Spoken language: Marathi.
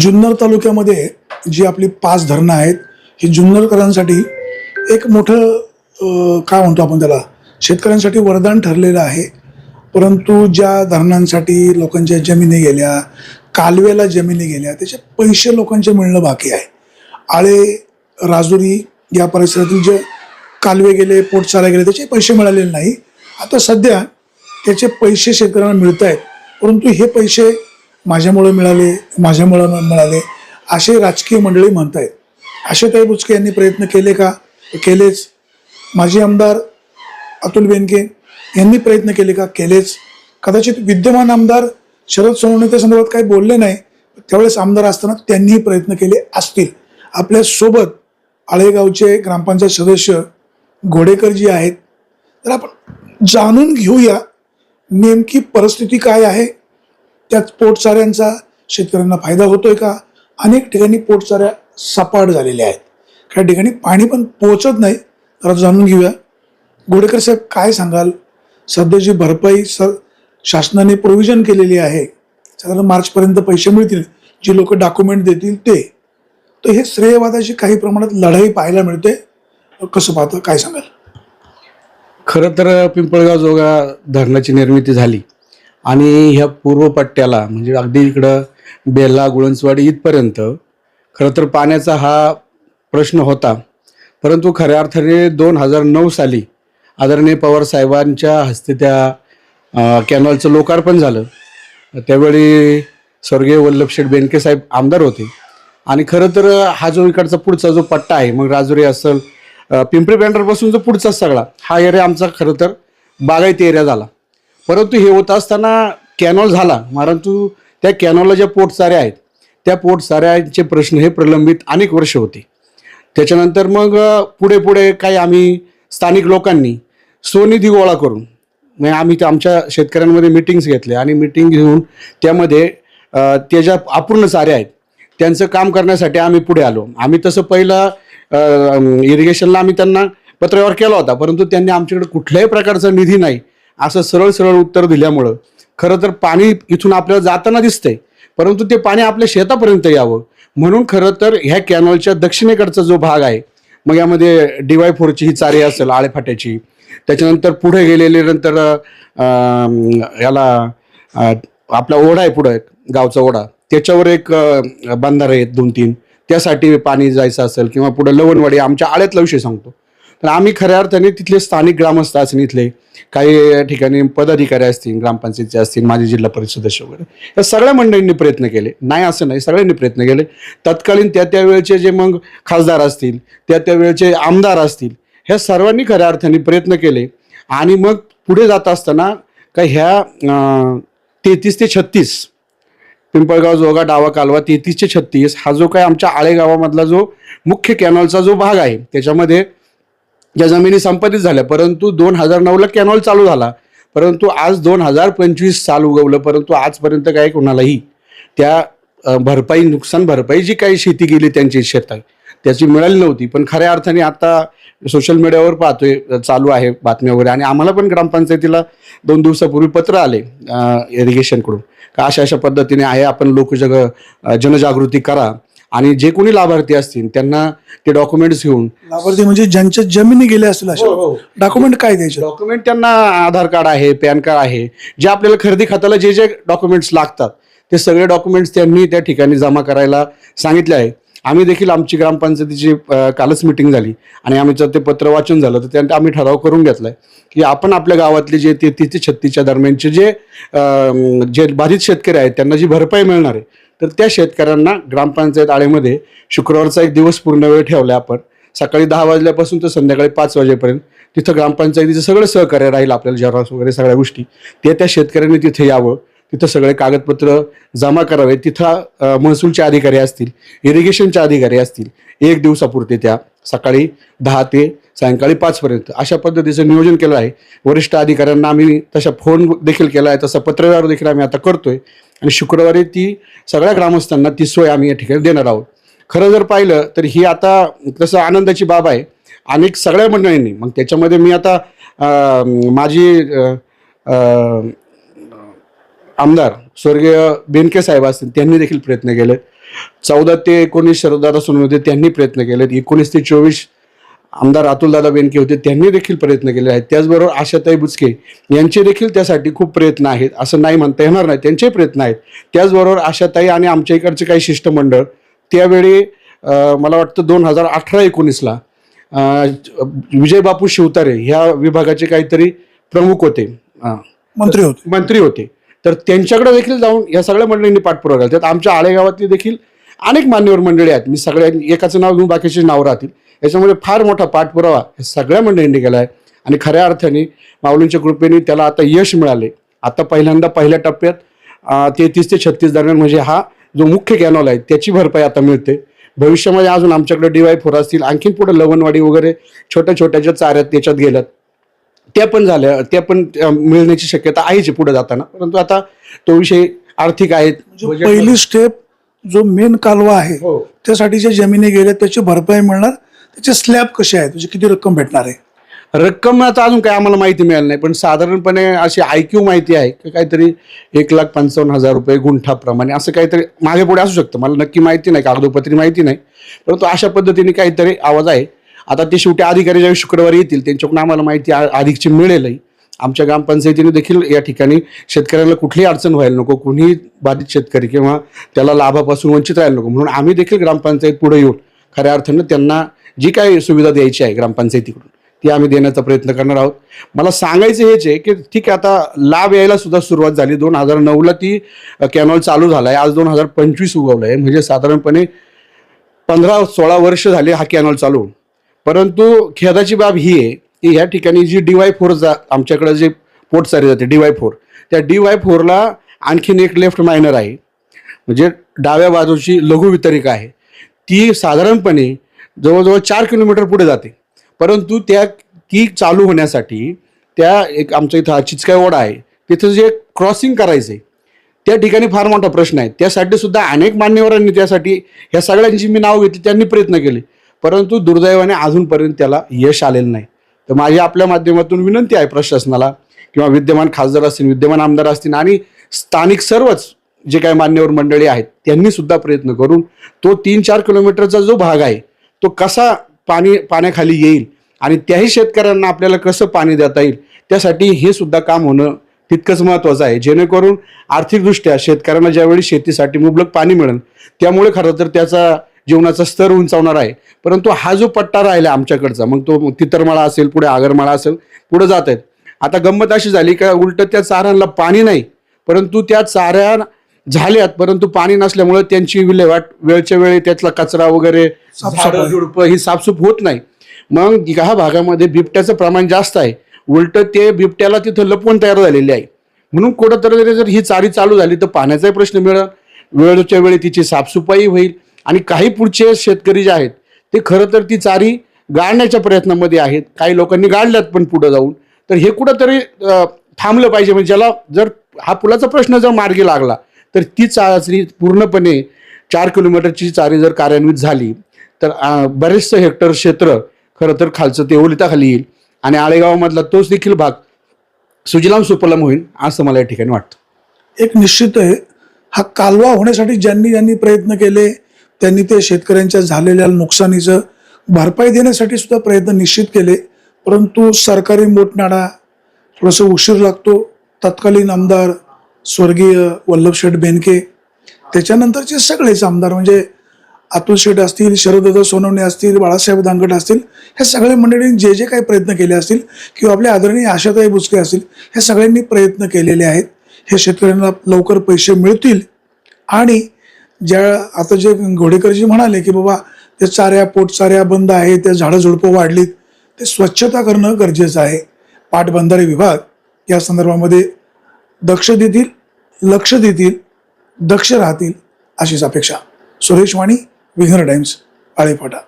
जुन्नर तालुक्यामध्ये जी आपली पाच धरणं आहेत ही जुन्नरकरांसाठी एक मोठं काय म्हणतो आपण त्याला शेतकऱ्यांसाठी वरदान ठरलेलं आहे. परंतु ज्या धरणांसाठी लोकांच्या जमिनी गेल्या कालव्याला जमिनी गेल्या त्याचे पैसे लोकांचे मिळणं बाकी आहे. आळे राजुरी या परिसरातील जे कालवे गेले पोटचारा गेले त्याचे पैसे मिळालेले नाही. आता सध्या त्याचे पैसे शेतकऱ्यांना मिळत आहेत परंतु हे पैसे माझ्यामुळं मिळाले माझ्यामुळं मिळाले असे राजकीय मंडळी म्हणत आहेत आशाताई बुचके यांनी प्रयत्न केले का? केलेच. माजी आमदार अतुल बेनके यांनी प्रयत्न केले का? केलेच. कदाचित विद्यमान आमदार शरद सोनवणे संदर्भात काही बोलले नाही. त्यावेळेस आमदार असताना त्यांनीही प्रयत्न केले असतील. आपल्यासोबत आळेगावचे ग्रामपंचायत सदस्य घोडेकर जी आहेत तर आपण जाणून घेऊया नेमकी परिस्थिती काय आहे. त्यात पोटचाऱ्यांचा शेतकऱ्यांना फायदा होतोय का? अनेक ठिकाणी पोटचाऱ्या सपाट झालेल्या आहेत. काही ठिकाणी पाणी पण पोचत नाही. तर जाणून घेऊया. गोडेकर साहेब काय सांगाल? सध्याची भरपाई स शासनाने प्रोव्हिजन केलेली आहे. साधारण मार्चपर्यंत पैसे मिळतील. जी लोक डॉक्युमेंट देतील ते. तर हे श्रेयवादाची काही प्रमाणात लढाई पाहायला मिळते. कसं पाहतं? काय सांगाल? खरं तर पिंपळगाव जोगा धरणाची निर्मिती झाली. आणि ह्या पूर्व पट्ट्याला म्हणजे अगदी इकडं बेल्ला गुळंचवाडी इथपर्यंत खरं तर पाण्याचा हा प्रश्न होता. परंतु खऱ्या अर्थाने दोन हजार नऊ साली आदरणीय पवार साहेबांच्या हस्ते त्या कॅनॉलचं लोकार्पण झालं. त्यावेळी स्वर्गीय वल्लभशेठ बेनके साहेब आमदार होते. आणि खरं तर हा जो इकडचा पुढचा जो पट्टा आहे मग राजुरी असेल पिंपरी बँडरपासून जो पुढचा सगळा हा एरिया आमचा खरं तर बागायती एरिया झाला. परंतु हे होत असताना कॅनॉल झाला परंतु त्या कॅनॉलला ज्या पोटसाऱ्या आहेत त्या पोटचाऱ्यांचे प्रश्न हे प्रलंबित अनेक वर्ष होते. त्याच्यानंतर मग पुढे पुढे काही आम्ही स्थानिक लोकांनी स्वनिधी गोळा करून म्हणजे आम्ही त्या आमच्या शेतकऱ्यांमध्ये मिटिंग्स घेतल्या आणि मिटिंग घेऊन त्यामध्ये त्या ज्या अपूर्ण साऱ्या आहेत त्यांचं काम करण्यासाठी आम्ही पुढे आलो. आम्ही तसं पहिलं इरिगेशनला आम्ही त्यांना पत्रव्यवहार केला होता परंतु त्यांनी आमच्याकडे कुठल्याही प्रकारचा निधी नाही. असं सरळ सरळ उत्तर दिल्यामुळं. खरं तर पाणी इथून आपल्याला जाताना दिसतंय परंतु ते पाणी आपल्या शेतापर्यंत यावं. म्हणून खरं तर ह्या कॅनॉलच्या दक्षिणेकडचा जो भाग आहे मग यामध्ये डीवाय फोरची ही चारी असेल आळेफाट्याची. त्याच्यानंतर पुढे गेलेले नंतर याला आपला ओढा आहे पुढं एक गावचा ओढा. त्याच्यावर एक अं, बंधारे आहेत दोन तीन त्यासाठी पाणी जायचं असेल किंवा पुढे लवणवाडी आमच्या आळ्यातला विषय सांगतो. तर आम्ही खऱ्या अर्थाने तिथले स्थानिक ग्रामस्थ असतील इथले काही ठिकाणी पदाधिकारी असतील ग्रामपंचायतचे असतील माजी जिल्हा परिषद सदस्य वगैरे या सगळ्या मंडळींनी प्रयत्न केले. नाही असं नाही सगळ्यांनी प्रयत्न केले. तत्कालीन त्या त्या वेळचे जे मग खासदार असतील त्या त्या वेळचे आमदार असतील ह्या सर्वांनी खऱ्या अर्थाने प्रयत्न केले. आणि मग पुढे जात असताना का ह्या तेहतीस ते छत्तीस पिंपळगाव जोगा डावा कालवा तेहतीस ते छत्तीस हा जो काय आमच्या आळेगावामधला जो मुख्य कॅनॉलचा जो भाग आहे त्याच्यामध्ये ज्या जमिनी संपादित झाल्या परंतु दोन हजार नऊला कॅनॉल चालू झाला. परंतु आज दोन हजार पंचवीस साल उगवलं परंतु आजपर्यंत काय कोणालाही त्या भरपाई नुकसान भरपाई जी काही शेती गेली त्यांची शेतात त्याची मिळाली नव्हती. पण खऱ्या अर्थाने आता सोशल मीडियावर पाहतोय चालू आहे बातम्या वगैरे. आणि आम्हाला पण ग्रामपंचायतीला दोन दिवसापूर्वी पत्र आले इरिगेशनकडून का अशा अशा पद्धतीने आहे आपण लोकजग जनजागृती करा. आणि जे कोणी लाभार्थी असतील त्यांना ते डॉक्युमेंट्स घेऊन लाभार्थी म्हणजे ज्यांच्या जमिनी गेल्या असतील अशा. डॉक्युमेंट काय द्यायचे? डॉक्युमेंट त्यांना आधार कार्ड आहे पॅन कार्ड आहे. जे आपल्याला खरेदी खात्याला जे जे डॉक्युमेंट्स लागतात ते सगळे डॉक्युमेंट्स त्यांनी त्या ठिकाणी जमा करायला सांगितले आहे. आम्ही देखील आमची ग्रामपंचायतीची कालच मिटिंग झाली. आणि आमचं ते पत्र वाचन झालं तर त्यानंतर आम्ही ठराव करून घेतलाय की आपण आपल्या गावातले जे तेहतीस ते छत्तीसच्या दरम्यानचे जे जे बाधित शेतकरी आहेत त्यांना जी भरपाई मिळणार आहे तर त्या शेतकऱ्यांना ग्रामपंचायत आळेमध्ये शुक्रवारचा एक दिवस पूर्ण वेळ ठेवला आपण. सकाळी दहा वाजल्यापासून तर संध्याकाळी पाच वाजेपर्यंत तिथं ग्रामपंचायतीचं सगळं सहकार्य राहील आपल्याला जरास वगैरे सगळ्या गोष्टी. ते त्या शेतकऱ्यांनी तिथे यावं. तिथं सगळे कागदपत्र जमा करावे. तिथं महसूलचे अधिकारी असतील इरिगेशनचे अधिकारी असतील एक दिवसापुरते त्या सकाळी दहा ते सायंकाळी पाचपर्यंत अशा पद्धतीचं नियोजन केलं आहे. वरिष्ठ अधिकाऱ्यांना आम्ही तशा फोन देखील केला आहे तसा पत्रव्यवहार देखील आम्ही आता करतोय. आणि शुक्रवारी ती सगळ्या ग्रामस्थांना ती सोय आम्ही या ठिकाणी देणार आहोत. खरं जर पाहिलं तर ही आता तसं आनंदाची बाब आहे अनेक सगळ्या मंडळींनी मग त्याच्यामध्ये मी आता माझी आमदार स्वर्गीय बेनके साहेब असतील त्यांनी देखील प्रयत्न केले चौदा ते एकोणीस शरददादा सोनवणे होते त्यांनी प्रयत्न केलेत. एकोणीस ते चोवीस आमदार अतुलदादा बेनके होते त्यांनी देखील प्रयत्न केले आहेत. त्याचबरोबर आशाताई बुचके यांचे देखील त्यासाठी खूप प्रयत्न आहेत असं नाही म्हणता येणार नाही त्यांचेही प्रयत्न आहेत. त्याचबरोबर आशाताई आणि आमच्या इकडचे काही शिष्टमंडळ त्यावेळी मला वाटतं दोन हजार अठरा एकोणीसला विजयबापू शिवतारे ह्या विभागाचे काहीतरी प्रमुख होते. मंत्री होते. मंत्री होते. तर त्यांच्याकडे देखील जाऊन या सगळ्या मंडळींनी पाठपुरावा केला. त्यात आमच्या आळेगावातली देखील अनेक मान्यवर मंडळी आहेत. मी सगळ्या एकाचं नाव घेऊन बाकीचे नाव राहतील. याच्यामुळे फार मोठा पाठपुरावा हे सगळ्या मंडळींनी केला आहे. आणि खऱ्या अर्थाने माऊलींच्या कृपेने त्याला आता यश मिळाले. आता पहिल्यांदा पहिल्या टप्प्यात तेहतीस ते छत्तीस दरम्यान म्हणजे हा जो मुख्य कॅनॉल आहे त्याची भरपाई आता मिळते. भविष्यामध्ये अजून आमच्याकडे डीवाय फोर असतील आणखीन पुढे लवणवाडी वगैरे छोट्या छोट्या ज्या चाऱ्यात त्याच्यात गेल्यात. त्या पण झाल्या त्या पण मिळण्याची शक्यता आहेच आहे पुढे जाताना. परंतु आता तो विषय आर्थिक आहेत पहिली स्टेप जो मेन कालवा आहे हो. त्यासाठी ज्या जमिनी गेल्या त्याची भरपाई मिळणार त्याचे स्लॅब कसे आहेत म्हणजे किती रक्कम भेटणार आहे? रक्कम आता अजून काही आम्हाला माहिती मिळाली नाही पण साधारणपणे अशी आयक्यू माहिती आहे की काहीतरी एक लाख पंचावन्न हजार रुपये गुंठाप्रमाणे असं काहीतरी मागे पुढे असू शकतं. मला नक्की माहिती नाही कागदोपत्री माहिती नाही. परंतु अशा पद्धतीने काहीतरी आवाज आहे. आता ते शेवटी अधिकारी ज्यावेळी शुक्रवारी येतील त्यांच्याकडून आम्हाला माहिती आ- अधिकची मिळेलही. आमच्या ग्रामपंचायतीने देखील या ठिकाणी शेतकऱ्याला कुठलीही अडचण व्हायला नको कुणीही बाधित शेतकरी किंवा त्याला लाभापासून वंचित राहायला नको. म्हणून आम्ही देखील ग्रामपंचायत पुढे येऊन खऱ्या अर्थानं त्यांना जी काही सुविधा द्यायची आहे ग्रामपंचायतीकडून ती आम्ही देण्याचा प्रयत्न करणार आहोत. मला सांगायचं हेच आहे की ठीक आहे आता लाभ यायला सुद्धा सुरुवात झाली. दोन हजार नऊला ती कॅनॉल चालू झाला आहे आज दोन हजार पंचवीस उगवलं आहे म्हणजे साधारणपणे पंधरा सोळा वर्ष झाले हा कॅनॉल चालू होऊन. परंतु खेदाची बाब ही आहे की ह्या ठिकाणी जी डी वाय फोर जा आमच्याकडे जे पोट सारी जाते डी वाय फोर त्या डी वाय फोरला आणखीन एक लेफ्ट मायनर आहे. म्हणजे डाव्या बाजूची लघु वितरिका आहे. ती साधारणपणे जवळजवळ चार किलोमीटर पुढे जाते. परंतु त्या ती चालू होण्यासाठी त्या एक आमच्या इथं चिचकाय ओढा आहे. तिथं जे क्रॉसिंग करायचं आहे त्या ठिकाणी फार मोठा प्रश्न आहे. त्यासाठी सुद्धा अनेक मान्यवरांनी त्यासाठी ह्या सगळ्यांची मी नाव घेतली त्यांनी प्रयत्न केले. परंतु दुर्दैवाने अजूनपर्यंत त्याला यश आलेलं नाही. तर माझी आपल्या माध्यमातून विनंती आहे प्रशासनाला किंवा विद्यमान खासदार असतील विद्यमान आमदार असतील आणि स्थानिक सर्वच जे काही मान्यवर मंडळी आहेत त्यांनी सुद्धा प्रयत्न करून तो तीन चार किलोमीटरचा जो भाग आहे तो कसा पाणी पाण्याखाली येईल आणि त्याही शेतकऱ्यांना आपल्याला कसं पाणी देता येईल त्यासाठी हे सुद्धा काम होणं तितकंच महत्त्वाचं आहे. जेणेकरून आर्थिकदृष्ट्या शेतकऱ्यांना ज्यावेळी शेतीसाठी मुबलक पाणी मिळेल त्यामुळे खरं तर त्याचा जीवनाचा स्तर उंचावणार आहे. परंतु हा जो पट्टा राहिला आमच्याकडचा मग तो तितरमाळा असेल पुढे आगरमाळा असेल पुढे जात आहेत. आता गंमत अशी झाली का उलट त्या चाऱ्यांना पाणी नाही परंतु त्या चाऱ्या झाल्यात परंतु पाणी नसल्यामुळे त्यांची विल्हेवाट वेळच्या वेळी त्यातला कचरा वगैरे झुडपं ही साफसूफ होत नाही. मग ह्या भागामध्ये बिबट्याचं प्रमाण जास्त आहे. उलट ते बिबट्याला तिथं लपवून तयार झालेले आहे. म्हणून कुठंतरी जर ही चारी चालू झाली तर पाण्याचाही प्रश्न मिळेल. वेळच्या वेळी तिची साफसफाई होईल. आणि काही पुढचे शेतकरी जे आहेत ते खरं तर ती चारी गाळण्याच्या प्रयत्नामध्ये आहेत. काही लोकांनी गाळल्यात पण पुढं जाऊन. तर हे कुठंतरी थांबलं पाहिजे. म्हणजे ज्याला जर हा पुलाचा प्रश्न जर मार्गी लागला तर ती चाचणी पूर्णपणे चार किलोमीटरची चारी जर कार्यान्वित झाली तर बरेचसं हेक्टर क्षेत्र खरं तर खालचं ते ओलिताखाली येईल. आणि आळेगावामधला तोच देखील भाग सुजलाम सुपलम होईल असं मला या ठिकाणी वाटतं. एक निश्चित आहे हा कालवा होण्यासाठी ज्यांनी ज्यांनी प्रयत्न केले त्यांनी ते शेतकऱ्यांच्या झालेल्या नुकसानीचं भरपाई देण्यासाठी सुद्धा प्रयत्न निश्चित केले. परंतु सरकारी मोठनाडा थोडंसं उशीर लागतो. तत्कालीन आमदार स्वर्गीय वल्लभ शेठ बेनके त्याच्यानंतरचे सगळेच आमदार म्हणजे अतुल शेठ असतील शरददादा सोनवणे असतील बाळासाहेब दांगट असतील ह्या सगळ्या मंडळींनी जे जे काही प्रयत्न केले असतील किंवा आपले आदरणीय आशाताई बुचके असतील ह्या सगळ्यांनी प्रयत्न केलेले आहेत. हे शेतकऱ्यांना लवकर पैसे मिळतील आणि ज्या आता जे घोडेकरजी म्हणाले की बाबा ते चाऱ्या पोटचाऱ्या बंद आहे त्या झाडं झुडपं वाढलीत ते स्वच्छता करणं गरजेचं आहे. पाटबंधारे विभाग या संदर्भामध्ये दक्ष देतील लक्ष देतील दक्ष राहतील अशीच अपेक्षा. सुरेश वाणी विघ्नर टाइम्स आळेफाटा.